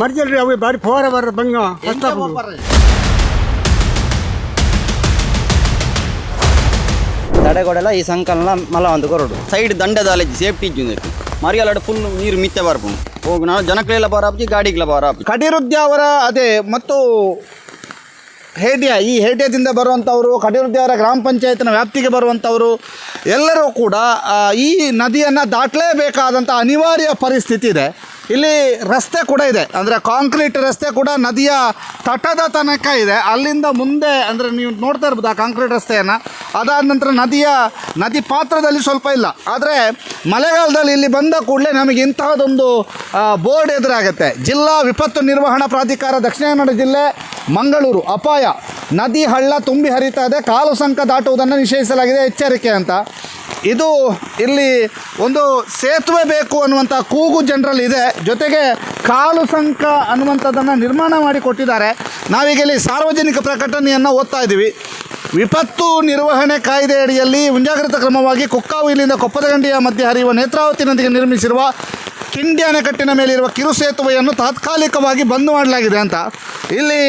ಮರ್ಜಲ್ರಿ ಅವು ಬಾರಿ ಫೋರ್ ಬರ ಬಂಗ. ತಡೆಗೊಡಲ ಈ ಸಂಕಲನ ಮಲ ಒಂದು ಕೊರಡು. ಸೈಡ್ ದಂಡದ ಸೇಫ್ಟಿ ಇಜ್ಜುಂದು ಮರಿಯಲಾಡ ಫುಲ್ ನೀರು ಮಿತ್ತೆ ಬರ್ಪುಂಡು ಹೋಗು ನಾವು ಜನಕ್ಲೆಲ್ಲ ಬರಾಪಿ ಗಾಡಿಗೆಲ್ಲ ಬರಾಪಿ ಕಡಿರುದ್ಯ ಅವರ ಅದೇ ಮತ್ತು ಹೇಡ್ಯ ಈ ಹೇಡ್ಯದಿಂದ ಬರುವಂಥವರು ಕಡಿರುದ್ಯ ಅವರ ಗ್ರಾಮ ಪಂಚಾಯತ್ನ ವ್ಯಾಪ್ತಿಗೆ ಬರುವಂಥವ್ರು ಎಲ್ಲರೂ ಕೂಡ ಈ ನದಿಯನ್ನು ದಾಟಲೇಬೇಕಾದಂಥ ಅನಿವಾರ್ಯ ಪರಿಸ್ಥಿತಿ ಇದೆ. ಇಲ್ಲಿ ರಸ್ತೆ ಕೂಡ ಇದೆ. ಅಂದರೆ ಕಾಂಕ್ರೀಟ್ ರಸ್ತೆ ಕೂಡ ನದಿಯ ತಟದ ತನಕ ಇದೆ. ಅಲ್ಲಿಂದ ಮುಂದೆ, ಅಂದರೆ ನೀವು ನೋಡ್ತಾ ಇರ್ಬೋದು ಆ ಕಾಂಕ್ರೀಟ್ ರಸ್ತೆಯನ್ನು. ಅದಾದ ನಂತರ ನದಿಯ, ನದಿ ಪಾತ್ರದಲ್ಲಿ ಸ್ವಲ್ಪ ಇಲ್ಲ. ಆದರೆ ಮಳೆಗಾಲದಲ್ಲಿ ಇಲ್ಲಿ ಬಂದ ಕೂಡಲೇ ನಮಗೆ ಇಂತಹದೊಂದು ಬೋರ್ಡ್ ಎದುರಾಗುತ್ತೆ. ಜಿಲ್ಲಾ ವಿಪತ್ತು ನಿರ್ವಹಣಾ ಪ್ರಾಧಿಕಾರ ದಕ್ಷಿಣ ಕನ್ನಡ ಜಿಲ್ಲೆ, ಮಂಗಳೂರು. ಅಪಾಯ. ನದಿ ಹಳ್ಳ ತುಂಬಿ ಹರಿತಾ ಇದೆ. ಕಾಲು ಸಂಕ ದಾಟುವುದನ್ನು ನಿಷೇಧಿಸಲಾಗಿದೆ. ಎಚ್ಚರಿಕೆ ಅಂತ. ಇದು ಇಲ್ಲಿ ಒಂದು ಸೇತುವೆ ಬೇಕು ಅನ್ನುವಂಥ ಕೂಗು ಜನರಲ್ಲಿ ಇದೆ. ಜೊತೆಗೆ ಕಾಲು ಸಂಕ ಅನ್ನುವಂಥದ್ದನ್ನು ನಿರ್ಮಾಣ ಮಾಡಿ ಕೊಟ್ಟಿದ್ದಾರೆ. ನಾವೀಗ ಇಲ್ಲಿ ಸಾರ್ವಜನಿಕ ಪ್ರಕಟಣೆಯನ್ನು ಓದ್ತಾ ಇದ್ದೀವಿ. ವಿಪತ್ತು ನಿರ್ವಹಣೆ ಕಾಯ್ದೆ ಅಡಿಯಲ್ಲಿ ಮುಂಜಾಗ್ರತಾ ಕ್ರಮವಾಗಿ ಕುಕ್ಕಾವು ಇಲ್ಲಿಂದ ಕೊಪ್ಪದಗಂಡಿಯ ಮಧ್ಯೆ ಹರಿಯುವ ನೇತ್ರಾವತಿ ನದಿಗೆ ನಿರ್ಮಿಸಿರುವ ಕಿಂಡಿ ಅಣೆಕಟ್ಟಿನ ಮೇಲಿರುವ ಕಿರು ಸೇತುವೆಯನ್ನು ತಾತ್ಕಾಲಿಕವಾಗಿ ಬಂದ್ ಮಾಡಲಾಗಿದೆ ಅಂತ. ಇಲ್ಲಿ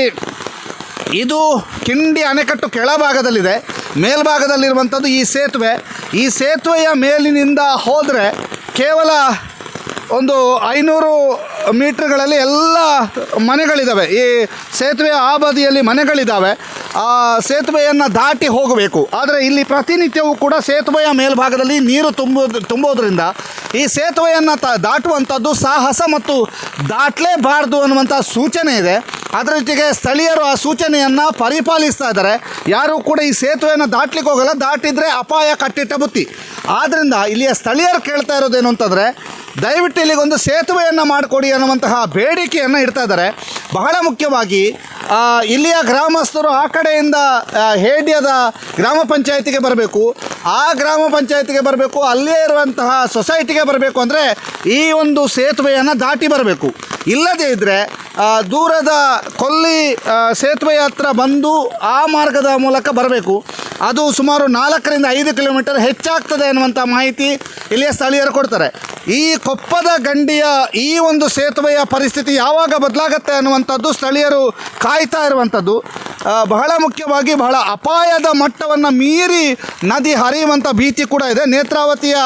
ಇದು ಕಿಂಡಿ ಅಣೆಕಟ್ಟು ಕೆಳಭಾಗದಲ್ಲಿದೆ. ಮೇಲ್ಭಾಗದಲ್ಲಿರುವಂಥದ್ದು ಈ ಸೇತುವೆ. ಈ ಸೇತುವೆಯ ಮೇಲಿನಿಂದ ಹೋದರೆ ಕೇವಲ ಒಂದು ಐನೂರು ಮೀಟ್ರ್ಗಳಲ್ಲಿ ಎಲ್ಲ ಮನೆಗಳಿದ್ದಾವೆ ಈ ಸೇತುವೆಯ ಆ ಬದಿಯಲ್ಲಿ ಮನೆಗಳಿದ್ದಾವೆ ಆ ಸೇತುವೆಯನ್ನು ದಾಟಿ ಹೋಗಬೇಕು. ಆದರೆ ಇಲ್ಲಿ ಪ್ರತಿನಿತ್ಯವೂ ಕೂಡ ಸೇತುವೆಯ ಮೇಲ್ಭಾಗದಲ್ಲಿ ನೀರು ತುಂಬೋದು ತುಂಬೋದ್ರಿಂದ ಈ ಸೇತುವೆಯನ್ನು ತ ದಾಟುವಂಥದ್ದು ಸಾಹಸ ಮತ್ತು ದಾಟಲೇಬಾರ್ದು ಅನ್ನುವಂಥ ಸೂಚನೆ ಇದೆ. ಅದರ ಜೊತೆಗೆ ಸ್ಥಳೀಯರು ಆ ಸೂಚನೆಯನ್ನು ಪರಿಪಾಲಿಸ್ತಾ ಇದ್ದಾರೆ. ಯಾರೂ ಕೂಡ ಈ ಸೇತುವೆಯನ್ನು ದಾಟ್ಲಿಕ್ಕೆ ಹೋಗಲ್ಲ, ದಾಟಿದರೆ ಅಪಾಯ ಕಟ್ಟಿಟ್ಟ ಬುತ್ತಿ. ಆದ್ದರಿಂದ ಇಲ್ಲಿಯ ಸ್ಥಳೀಯರು ಕೇಳ್ತಾ ಇರೋದೇನು ಅಂತಂದರೆ, ದಯವಿಟ್ಟು ಇಲ್ಲಿಗೊಂದು ಸೇತುವೆಯನ್ನು ಮಾಡಿಕೊಡಿ ಅನ್ನುವಂತಹ ಬೇಡಿಕೆಯನ್ನು ಇಡ್ತಾ ಇದ್ದಾರೆ. ಬಹಳ ಮುಖ್ಯವಾಗಿ ಇಲ್ಲಿಯ ಗ್ರಾಮಸ್ಥರು ಆ ಕಡೆಯಿಂದ ಹೇಡಿಯದ ಗ್ರಾಮ ಪಂಚಾಯತಿಗೆ ಬರಬೇಕು. ಆ ಗ್ರಾಮ ಪಂಚಾಯತಿಗೆ ಬರಬೇಕು, ಅಲ್ಲೇ ಇರುವಂತಹ ಸೊಸೈಟಿಗೆ ಬರಬೇಕು ಅಂದರೆ ಈ ಒಂದು ಸೇತುವೆಯನ್ನು ದಾಟಿ ಬರಬೇಕು. ಇಲ್ಲದೇ ಇದ್ದರೆ ದೂರದ ಕೊಲ್ಲಿ ಸೇತುವೆ ಹತ್ರ ಬಂದು ಆ ಮಾರ್ಗದ ಮೂಲಕ ಬರಬೇಕು. ಅದು ಸುಮಾರು ನಾಲ್ಕರಿಂದ ಐದು ಕಿಲೋಮೀಟರ್ ಹೆಚ್ಚಾಗ್ತದೆ ಅನ್ನುವಂಥ ಮಾಹಿತಿ ಇಲ್ಲಿಯ ಸ್ಥಳೀಯರು ಕೊಡ್ತಾರೆ. ಈ ಕೊಪ್ಪದ ಗಂಡಿಯ ಈ ಒಂದು ಸೇತುವೆಯ ಪರಿಸ್ಥಿತಿ ಯಾವಾಗ ಬದಲಾಗತ್ತೆ ಅನ್ನುವಂಥದ್ದು ಸ್ಥಳೀಯರು ಕಾಯ್ತಾ ಇರುವಂಥದ್ದು. ಬಹಳ ಮುಖ್ಯವಾಗಿ ಬಹಳ ಅಪಾಯದ ಮಟ್ಟವನ್ನು ಮೀರಿ ನದಿ ಹರಿಯುವಂಥ ಭೀತಿ ಕೂಡ ಇದೆ. ನೇತ್ರಾವತಿಯ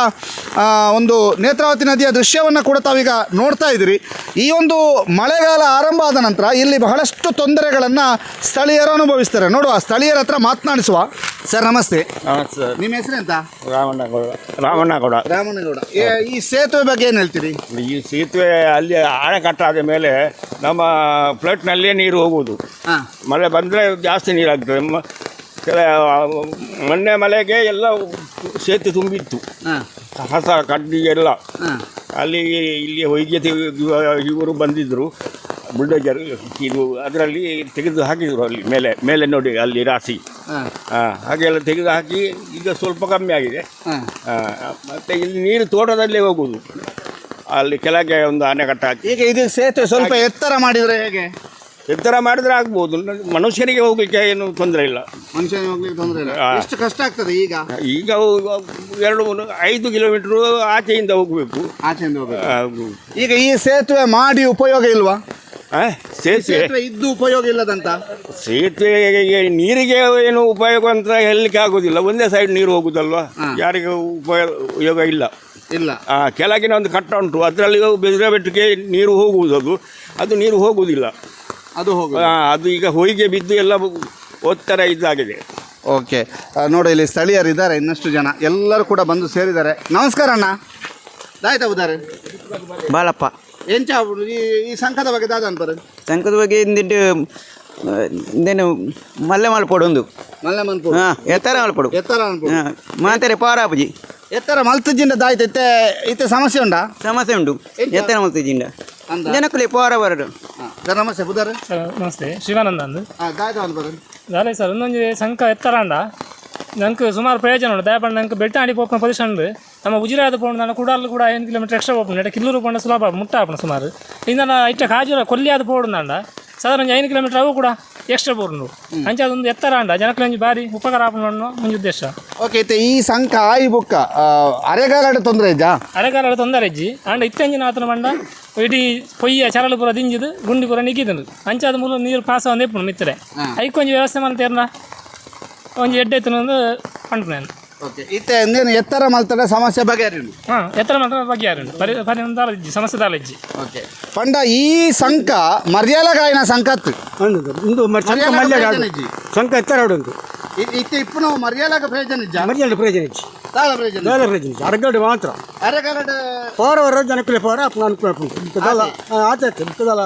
ಒಂದು ನೇತ್ರಾವತಿ ನದಿಯ ದೃಶ್ಯವನ್ನು ಕೂಡ ತಾವೀಗ ನೋಡ್ತಾ ಇದ್ದೀರಿ. ಈ ಒಂದು ಮಳೆಗಾಲ ಆರಂಭ ಆದ ನಂತರ ಇಲ್ಲಿ ಬಹಳಷ್ಟು ತೊಂದರೆಗಳನ್ನು ಸ್ಥಳೀಯರು ಅನುಭವಿಸ್ತಾರೆ. ನೋಡುವ, ಸ್ಥಳೀಯರ ಹತ್ರ ಮಾತನಾಡಿಸುವ ಸರ್ ನಮಸ್ತೆ. ಸರ್. ನಿಮ್ಮ ಹೆಸರೆಂತ ರಾಮಣ್ಣಗೌಡ. ರಾಮಣ್ಣಗೌಡ. ರಾಮನಗೌಡ ಏ- ಈ ಸೇತುವೆ ಬಗ್ಗೆ ಏನು ಹೇಳ್ತೀರಿ? ಈ ಸೇತುವೆ ಅಲ್ಲಿ ಅಣೆಕಟ್ಟಾದ ಮೇಲೆ ನಮ್ಮ ಫ್ಲಟ್ನಲ್ಲೇ ನೀರು ಹೋಗುವುದು. ಹಾಂ. ಮಳೆ ಬಂದರೆ ಜಾಸ್ತಿ ನೀರಾಗ್ತದೆ. ಮ- ಕೆಲ ಮೊನ್ನೆ ಮಳೆಗೆ ಎಲ್ಲ ಸೇತುವೆ ತುಂಬಿತ್ತು. ಹಾಂ. ಹಸ ಕಡ್ಡಿ ಎಲ್ಲ. ಹಾಂ. ಅಲ್ಲಿ ಇಲ್ಲಿ ವೈದ್ಯತೆ ಇವರು ಬಂದಿದ್ದರು ಬುಲ್ಡೋಜರ್ ಇದು ಅದರಲ್ಲಿ ತೆಗೆದು ಹಾಕಿದರು ಅಲ್ಲಿ ಮೇಲೆ ಮೇಲೆ ನೋಡಿ ಅಲ್ಲಿ ರಾಶಿ. ಹಾಂ. ಹಾಗೆಲ್ಲ ತೆಗೆದು ಹಾಕಿ ಈಗ ಸ್ವಲ್ಪ ಕಮ್ಮಿ ಆಗಿದೆ. ಮತ್ತು ಇಲ್ಲಿ ನೀರು ತೋಟದಲ್ಲೇ ಹೋಗುವುದು ಅಲ್ಲಿ ಕೆಳಗೆ ಒಂದು ಅಣೆಕಟ್ಟು ಹಾಕಿ. ಈಗ ಇದು ಸೇತುವೆ ಸ್ವಲ್ಪ ಎತ್ತರ ಮಾಡಿದರೆ ಹೇಗೆ? ಎತ್ತರ ಮಾಡಿದ್ರೆ ಆಗ್ಬೋದು. ಮನುಷ್ಯನಿಗೆ ಹೋಗ್ಲಿಕ್ಕೆ ಏನು ತೊಂದರೆ ಇಲ್ಲ. ಮನುಷ್ಯನಿಗೆ ಹೋಗ್ಲಿಕ್ಕೆ ತೊಂದರೆ ಇಲ್ಲ. ಎಷ್ಟು ಕಷ್ಟ ಆಗ್ತದೆ ಈಗ? ಈಗ ಎರಡು ಮೂರು ಐದು ಕಿಲೋಮೀಟ್ರು ಆಚೆಯಿಂದ ಹೋಗಬೇಕು. ಆಚೆಯಿಂದ ಹೋಗಬೇಕು. ಈಗ ಈ ಸೇತುವೆ ಮಾಡಿ ಉಪಯೋಗ ಇಲ್ವಾ? ಸೇತುವೆ. ಇದ್ದು ಉಪಯೋಗ ಇಲ್ಲದಂತ? ಸೇತುವೆಗೆ ನೀರಿಗೆ ಏನು ಉಪಯೋಗ ಅಂತ ಹೇಳಲಿಕ್ಕೆ ಆಗೋದಿಲ್ಲ. ಒಂದೇ ಸೈಡ್ ನೀರು ಹೋಗುದಲ್ವಾ. ಯಾರಿಗೂ ಉಪಯೋಗ ಇಲ್ಲ. ಇಲ್ಲ. ಆ, ಕೆಳಗಿನ ಒಂದು ಕಟ್ಟ ಉಂಟು. ಅದರಲ್ಲಿ ಬೆದರ ಬೆಟ್ಟಕ್ಕೆ ನೀರು ಹೋಗುವುದು ಅದು. ಅದು ನೀರು ಹೋಗುವುದಿಲ್ಲ ಅದು ಹೋಗ ಅದು ಈಗ ಹೊಯ್ಗೆ ಬಿದ್ದು ಎಲ್ಲ ಒತ್ತರ ಇದಾಗಿದೆ ಓಕೆ. ನೋಡಿ ಇಲ್ಲಿ ಸ್ಥಳೀಯರಿದ್ದಾರೆ ಇನ್ನಷ್ಟು ಜನ. ಎಲ್ಲರೂ ಕೂಡ ಬಂದು ಸೇರಿದ್ದಾರೆ. ನಮಸ್ಕಾರ ಅಣ್ಣ. ಆಯ್ತಾ ಉದಾರೆ ಬಾಳಪ್ಪ ಎಂಚ ಈ ಈ ಸಂಕದ ಬಗ್ಗೆ ದಾದ ಪರ ಸಂಕದ ಬಗ್ಗೆ ಇಂದಿಟ್ಟು ಇಂದೇನು ಮಲ್ಲೆ ಮಲ್ಪಡು ಒಂದು. ಮಲ್ಲೆ ಮನ್ಪು ಹಾಂ ಎತ್ತರ ಮಲ್ಪೊಡು. ಎತ್ತರ ಹಾ ಮಾತೆರೆ ಪಾರಾಪುಜಿ. ಎತ್ತರ ಮಲ್ತುಜಿಂಡ ದಾಯ್ತು ಇತ್ತೆ ಇತ್ತೆ ಸಮಸ್ಯೆ ಉಂಟಾ? ಸಮಸ್ಯೆ ಉಂಟು. ಎಂತ? ಎತ್ತರ ಮಲ್ತಿಜಿಂಡ ಅಂದ? ಜನಕ್ಕಲಿ ಪಾರ ಬರಡು. ಸರ್ ನಮಸ್ತೆ ಬುಧರ್. ಸರ್ ನಮಸ್ತೆ ಶಿವಾನಂದ ಅಂದು. ಹಾಂ ಅನ್ಬರು ದಾಲೆ ಸರ್ ಒಂದೊಂದು ಸಂಕ ಎತ್ತರಾಂಡ ನಂಗೆ ಸುಮಾರು ಪ್ರಯೋಜನ ಉಂಟು. ದಯಪಂಡ ನನಗೆ ಬೆಟ್ಟ ಆಡಿ ಪೋಪನ ಪೊಸಿಷನ್ ನಮ್ಮ ಉಜಿರಾದ ಪೋಣ ನಾನು ಕುಡಾಲು ಕೂಡ ಐದು ಕಿಲೋಮೀಟರ್ ಎಕ್ಸ್ಟ್ರಾ ಪೋಪು ಎಡ ಕಿಲ್ಲೂರು ಪೋಣ ಸುಲಭ ಮುಟ್ಟ ಆಪಣ ಸುಮಾರು. ಇಂದ ಇಟ್ಟ ಕಾಜೂರ ಕೊಲ್ಲಿಯಾದ ಪೋಡು ನಂಡ ಸಾಧಾರಣ ಐದು ಕಿಲೋಮೀಟರ್ ಅವು ಕೂಡ ಎಕ್ಸ್ಟ್ರಾ ಬೋರ್ನು ಅಂಚೆ ಅದೊಂದು ಎತ್ತರ ಅಂಡ ಜನಕ್ಕೆ ಒಂಜಿ ಬಾರಿ ಉಪಕಾರ ಆಪುಂಡು ಮುಂಜಿ ಉದ್ದೇಶ. ಓಕೆ ಇತ್ತೆ ಈ ಸಂಕ ಆಯಿ ಬುಕ್ಕ ಅರೆಗಾಲಡ ತೊಂದರೆ ಇದ್ದಾ ಅರೆಗಾಲಡ ತೊಂದರೆ ಇಜ್ಜಿ. ಅಂಡ ಇತ್ತಂಜಿನ ಆತನ ಮಂಡ ಇಡೀ ಪೊಯ್ಯ ಚರಳು ಪೂರ ದಿಂಜಿದು ಗುಂಡಿ ಪೂರ ಅಂಚಾದ ಮೂಲ ನೀರು ಪಾಸ ಒಂದು ಮಿತ್ತರೆ ಐಕೊಂಜಿ ವ್ಯವಸ್ಥೆ ಮಾಡ್ತೇರ್ನ? ಒಂಜಿ ಎಡ್ಡೆ ಒಂದು ಪಂಡು ನಾನು. ಓಕೆ. ಇತ್ತೆ ಇಂದೇನು ಎತ್ತರ ಮಲ್ತಡ ಸಮಸ್ಯೆ ಬಗೆಹರಿನು ಹಾಂ ಎತ್ತರ ಮಾತ್ರ ಬಗ್ಗೆ ಯಾರು ಪರಿ ಪರಿ ಒಂದು ದಾಲ ಇಜ್ಜಿ ಸಮಸ್ಯೆ ದಾಲ ಇಜ್ಜಿ. ಓಕೆ. ಪಂಡ ಈ ಸಂಕ ಮರ್ಯಾಲಗಾಯಿನ ಸಂಕತ್ ಅನ್ನೋದು ಇಂದು ಮರ್- ಸಂಕ ಮರ್ಯಾದ ಮಲ್ಯ ಪ್ರಯೋಜನ ಇಜ್ಜಿ. ಸಂಕ ಎತ್ತರ ಉಂಟು ಇತ್ತೆ ಇಪ್ಪು ನಾವು ಮರ್ಯಾಲಗ ಪ್ರಯೋಜನ ಇಜ್ಜ? ಮರ್ಯಾದ ಪ್ರಯೋಜನ ಇಜ್ಜಿ. ತಾಳ ಪ್ರಯೋಜನ ದಾಲ ಪ್ರಯೋಜನ ಅರಗಡೆ ಮಾತ್ರ. ಅರೆಗಾಲಡ ಪೋರ ವರ ಜನಕ್ಕಲೆ ಪೋರ ಅಪ್ಪ ಅನುಕೂಲ ಉಂಟು. ದಾಲ ಆತ ದಾಲ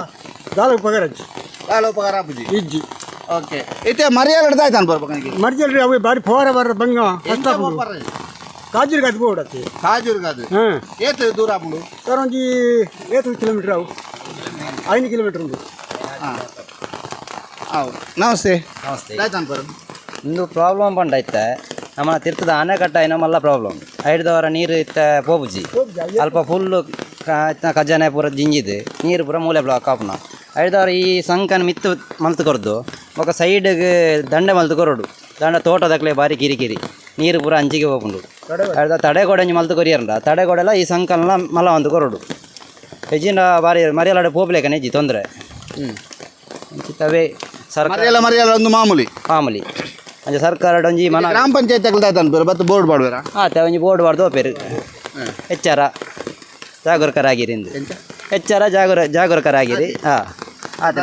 ದಾಲ ಉಪಕಾರ ಇಜ್ಜಿ. ದಾಲ ಉಪಕಾರ ಆಪುಜಿ ಇಜ್ಜಿ. ಓಕೆ. ಇತ್ತೆ ಮರ್ಯಾಲಡ್ದ ಆಯ್ತು ಅನ್ಬರ್ಬೇಕು ನನಗೆ? ಮರ್ಜಲ್ರಿ ಅವು ಬಾರಿ ಪೋರ ಬರ ಬಂಗ ಕಷ್ಟ ಕಾಜಿರ್ ಗದ್ದು ಬೋಡತ್ತೆ ಕಾಜೂರ್ಗಾದು ಹಾಂ. ಏತು ದೂರ ಆಪುಂಡು ಸರ್ ಒಂಜಿ ಏತು ಕಿಲೋಮೀಟರ್ ಅವು. ಐದು ಕಿಲೋಮೀಟರ್ ಉಂಟು. ಹಾಂ. ಹೌದು. ನಮಸ್ತೆ. ನಮಸ್ತೆ. ಆಯ್ತು ಅನ್ಬರು ಇಂದು ಪ್ರಾಬ್ಲಮ್ ಪಂಡ ಇತ್ತ. ನಮ್ಮ ತಿರ್ತದ ಅಣೆಕಟ್ಟ ಇನ್ನ ಮಲ್ಲ ಪ್ರಾಬ್ಲಮ್ ಐಡ್ದವರ ನೀರು ಇತ್ತ ಪೋಪುಜಿ ಅಲ್ಪ ಫುಲ್ಲು ಖಜಾನೆ ಪೂರ ಜಿಂಜಿದು ನೀರು ಪೂರ ಮೂಲೆ ಬ್ಲಾಕ್ ಆಪುನ. ಐಡ್ದವರ ಈ ಸಂಕನ ಮಿತ್ತು ಮಲ್ತು ಕೊರ್ದು ఒక ಸೈಡ್ಗೆ ದಂಡೆ ಮಲ್ತು ಕೊರಡು ದಂಡ ತೋಟದಕ್ಲೆ ಬಾರಿ ಕಿರಿಕಿರಿ ನೀರು ಪೂರ ಅಂಚಿಗೆ ಹೋಗುಂಡು ಐಡ್ದ ತಡೆಗೋಡೆ ಮಲ್ತು ಕೊರಿಯರಂಡ ತಡೆಗೋಡೆಲ್ಲ ಈ ಸಂಕಲ್ನ ಮಲ ಒಂದು ಕೊರಡು ಹೆಜ್ಜಿನ ಬಾರಿ ಮರಿಯಲಾಡೆ ಪೋಪ್ಲೇಕ ಹೆಜ್ಜಿ ತೊಂದರೆ. ತವೇ ಸರ್ಕಾರ ಮರಿಯಲ್ಲ ಮರ್ಯಾಲ ಒಂದು ಮಾಮೂಲಿ. ಮಾಮೂಲಿ. ಅಂಚೆ ಸರ್ಕಾರ ಒಂಜಿ ಮನ ಗ್ರಾಮ ಪಂಚಾಯತ್ ಅನ್ಬರು ಬತ್ತು ಬೋರ್ಡ್ ಮಾಡ್ಬೇರ ಆತ ಒಂಜಿ ಬೋರ್ಡ್ ಮಾಡ್ದು ಓಪೇರು ಎಚ್ಚರ. ಜಾಗರೂಕರಾಗಿರಿ ಎಚ್ಚರ ಜಾಗರ ಜಾಗರೂಕರಾಗಿರಿ. ಹಾಂ ಆತ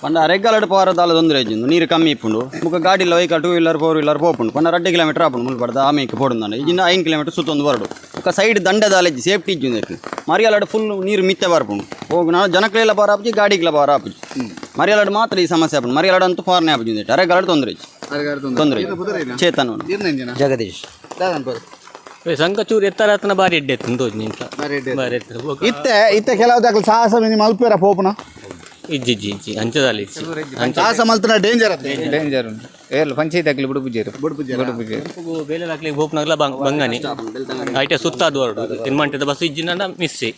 ಪಂಡ ಅರೆಗ್ಗಾಲಡು ಪವರ್ ದಾಲ ತೊಂದರೆ ಇಜ್ಜಿಂದು ನೀರು ಕಮ್ಮಿ ಇಪ್ಪುಂಡು. ಮುಖ ಗಾಡಿಲ ವೈಕ ಟೂ ವೀಲರ್ ಫೋರ್ ವೀಲರ್ ಪೋಪುಂಡು. ಪಂಡ ರಡ್ಡು ಕಿಲೋಮೀಟರ್ ಆಪುಂಡು ಮುಲ್ಪಡ್ದ ಆಮೇಲೆ ಪೋಡುಂದಾಂಡ ಇನ್ನು ಐದು ಕಿಲೋಮೀಟರ್ ಸುತ್ತೊಂದು ಬರಡು. ಮುಖ ಸೈಡ್ ದಂಡೆ ದಾಲೆಜ್ಜಿ ಸೇಫ್ಟಿ ಇಜ್ಜಿಂದಕ್ಕೆ ಮರಿಯಾಲಾಡು ಫುಲ್ ನೀರು ಮಿತ್ತೆ ಬರ್ಪುಂಡು. ಹೋಗು ನಾನು ಜನಕ್ಲೆಲ್ಲ ಬಾರ ಆಪುಜಿ ಗಾಡಿಗ್ಲ ಬಾರ ಆಪುಜಿ ಮರಿಯಾಲಾಡು ಮಾತ್ರ ಈ ಸಮಸ್ಯೆ ಆಪುಂಡು. ಮರಿಯಾಲಾಡು ಅಂತೂ ಫಾರ್ನೆ ಆಪುಜಿ ಅರೆಗ್ಗಾಲಡು ತೊಂದರೆ ಇಜ್ಜಿ. ತೊಂದರೆ. ಚೇತನ್ ಜಗದೀಶ್. ಸಂಕಚೂರು ಎತ್ತರ ಆತನ ಬಾರಿ ಎಡ್ಡೆ ಇತ್ತು ನಿಂತ. ಬಾರಿ ಹೋಗ. ಇತ್ತೆ ಇತ್ತೆ ಕೆಲವು ದಾಖಲೆ ಸಾಹಸ ಮಿನಿ ಮಲ್ಪೇರ ಪೋಪುನ? ಇಜ್ಜಿ ಇಜ್ಜಿ ಇಜ್ಜಿ ಅಂಚದಲ್ಲಿ ಇಜ್ಜಿ. ಡೇಂಜರ್ ಅತ್ತೆ ಡೇಂಜರ್ ಉಂಟು ಎಲ್ಲ ಪಂಚಾಯತ್ ಆಗ್ಲಿ ಬುಡು ಪೂಜೆ. ಬುಡು ಪೂಜೆ. ಬುಡು ಪೂಜೆ. ಬೇಲೆ ಆಗ್ಲಿ ಭೂಪ್ನಗ್ಲ ಬಂಗನಿ. ಐಟ ಸುತ್ತಾದ ಹೊರಡು ತಿನ್ಮಂಟದ ಬಸ್ ಇಜ್ಜಿನ ಮಿಸ್ಸಿ.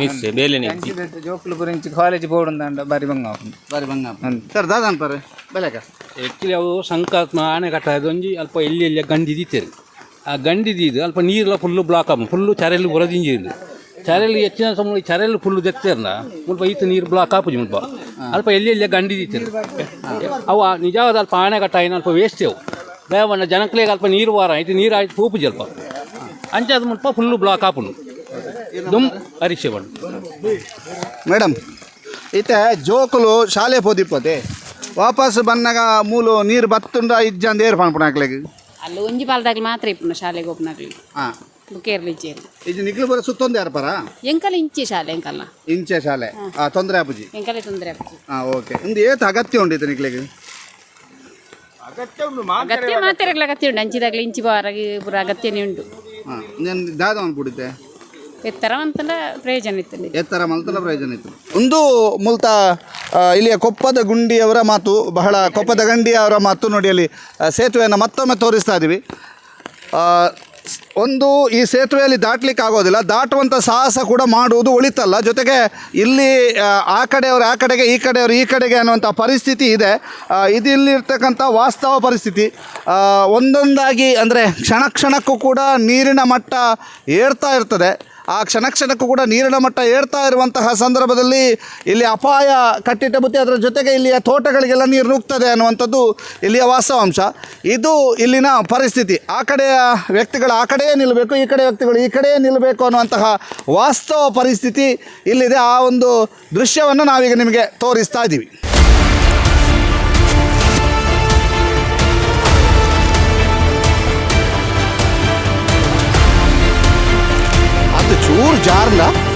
ಮಿಸ್ಸಿ ಬೇಲೆನೆ ಇಜ್ಜಿ. ಜೋಕ್ಲು ಕಾಲೇಜ್ ಬೋರ್ಡ್ ಅಂದ ಬಾರಿ ಬಂಗ ಬಾರಿ ಬಂಗ ಸರ್ ದಾದಾನ್ ಪರ ಬೆಲೆಕ ಆ್ಯಕ್ಚುಲಿ ಅವು ಸಂಕಾತ್ಮ ಆಣೆ ಕಟ್ಟಾದ ಒಂಜಿ ಅಲ್ಪ ಎಲ್ಲಿ ಎಲ್ಲಿ ಗಂಡಿದಿತ್ತೇರಿ ಆ ಗಂಡಿದಿದ್ದು ಅಲ್ಪ ನೀರೆಲ್ಲ ಫುಲ್ಲು ಬ್ಲಾಕ್ ಆಗ ಫುಲ್ಲು ಚರೆಯಲ್ಲಿ ಹೊರದಿಂಜಿರು ಚರೆಲ್ಲಿ ಹೆಚ್ಚಿನ ಸಮಯ ಚರೆಯಲ್ಲಿ ಫುಲ್ಲು ದೆತ್ತೇರ್ನ ಮುಲ್ಪ ಈತ ನೀರು ಬ್ಲಾಕ್ ಆಪುಜಿ ಮುಲ್ಪ. ಅಲ್ಪ ಎಲ್ಲಿ ಎಲ್ಲಿ ಗಂಡಿ ದೀತೇರು ಅವು ನಿಜವಾದ ಅಲ್ಪ ಆಣೆಕಟ್ಟ ಏನು ಅಲ್ಪ ವೇಸ್ಟ್ ಅವು ಬೇವಣ್ಣ ಜನಕ್ಲೆಗೆ ಅಲ್ಪ ನೀರು ವಾರ ಐತಿ ನೀರು ಆಯ್ತು ಪೂಪುಜಿ ಅಲ್ಪ. ಅಂಚಾದ ಮುಲ್ಪ ಫುಲ್ಲು ಬ್ಲಾಕ್ ಆಪುಂಡು ದುಮ್ ಅರಿಶೆ ಬಣ್ಣ ಮೇಡಮ್ ಇತ್ತೆ ಜೋಕುಲು ಶಾಲೆ ಪೋದಿಪ್ಪತೆ ವಾಪಸ್ ಬಂದಾಗ ಮೂಲು ನೀರು ಬತ್ತುಂಡ ಇಜ್ಜಂದ ಏರ್ ಪನ್ಪುಣ ಹಾಕ್ಲಿಕ್ಕೆ ಅಲ್ಲಿ ಒಂಜಿ ಪಾಲದಾಗ್ಲಿ ಮಾತ್ರ ಇಪ್ಪುನ ಶಾಲೆಗೆ ಹೋಗ್ನಾಗ್ಲಿ ಹಾಂ ಬುಕೇರ್ಲಿ ಇಜ್ಜೇರಿ ಇದು ನಿಕ್ಲು ಬರೋ ಸುತ್ತೊಂದು ಯಾರು ಪರ? ಎಂಕಲ್ ಇಂಚಿ ಶಾಲೆ ಎಂಕಲ್ನ. ಇಂಚೆ ಶಾಲೆ. ಆ ತೊಂದರೆ ಆಪುಜಿ? ಎಂಕಲೆ ತೊಂದರೆ ಆಗ್ತದೆ ಹಾಂ ಓಕೆ. ಇಂದು ಏತ್ ಅಗತ್ಯ ಉಂಡಿತ್ತು ನಿಕ್ಲಿಗೆ ಅಗತ್ಯ ಮಾತಿರಗ್ಲ ಅಗತ್ಯ ಉಂಟು. ಅಂಚಿದಾಗ್ಲಿ ಇಂಚಿ ಬಾರಾಗಿ ಪೂರ ಅಗತ್ಯನೇ ಉಂಟು. ಹಾಂ. ನಾನು ದಾದ ಅನ್ಬಿಡುತ್ತೆ ಎತ್ತರ ಅಂತಂದ ಪ್ರಯೋಜನ ಇತ್ತು ಎತ್ತರ ಮಲ್ತಲ ಪ್ರಯೋಜನ ಇತ್ತು. ಒಂದು ಮೂಲತ ಇಲ್ಲಿಯ ಕೊಪ್ಪದ ಗುಂಡಿಯವರ ಮಾತು ಬಹಳ ಕೊಪ್ಪದ ಗಂಡಿಯವರ ಮಾತು ನೋಡಿ ಅಲ್ಲಿ ಸೇತುವೆಯನ್ನು ಮತ್ತೊಮ್ಮೆ ತೋರಿಸ್ತಾ ಇದೀವಿ. ಆ, ಸ್- ಒಂದು ಈ ಸೇತುವೆಯಲ್ಲಿ ದಾಟ್ಲಿಕ್ಕೆ ಆಗೋದಿಲ್ಲ ದಾಟುವಂಥ ಸಾಹಸ ಕೂಡ ಮಾಡುವುದು ಒಳಿತಲ್ಲ. ಜೊತೆಗೆ ಇಲ್ಲಿ ಆ, ಕಡೆಯವರು ಆ ಕಡೆಗೆ ಈ ಕಡೆಯವರು ಈ ಕಡೆಗೆ ಅನ್ನುವಂಥ ಪರಿಸ್ಥಿತಿ ಇದೆ. ಆ, ಇದು ಇಲ್ಲಿರ್ತಕ್ಕಂಥ ವಾಸ್ತವ ಪರಿಸ್ಥಿತಿ. ಒಂದೊಂದಾಗಿ ಅಂದರೆ ಕ್ಷಣ ಕ್ಷಣಕ್ಕೂ ಕೂಡ ನೀರಿನ ಮಟ್ಟ ಏರ್ತಾ ಇರ್ತದೆ. ಆ ಕ್ಷಣ ಕ್ಷಣಕ್ಕೂ ಕೂಡ ನೀರಿನ ಮಟ್ಟ ಏರ್ತಾ ಇರುವಂತಹ ಸಂದರ್ಭದಲ್ಲಿ ಇಲ್ಲಿ ಅಪಾಯ ಕಟ್ಟಿಟ್ಟ ಬುತ್ತಿ, ಅದರ ಜೊತೆಗೆ ಇಲ್ಲಿಯ ತೋಟಗಳಿಗೆಲ್ಲ ನೀರು ನುಗ್ತದೆ ಅನ್ನುವಂಥದ್ದು ಇಲ್ಲಿಯ ವಾಸ್ತವಾಂಶ. ಇದು ಇಲ್ಲಿನ ಪರಿಸ್ಥಿತಿ. ಆ ಕಡೆಯ ವ್ಯಕ್ತಿಗಳು ಆ ಕಡೆಯೇ ನಿಲ್ಲಬೇಕು ಈ ಕಡೆ ವ್ಯಕ್ತಿಗಳು ಈ ಕಡೆಯೇ ನಿಲ್ಲಬೇಕು ಅನ್ನುವಂತಹ ವಾಸ್ತವ ಪರಿಸ್ಥಿತಿ ಇಲ್ಲಿದೆ. ಆ ಒಂದು ದೃಶ್ಯವನ್ನು ನಾವೀಗ ನಿಮಗೆ ತೋರಿಸ್ತಾ ಇದ್ದೀವಿ. चूर जारला।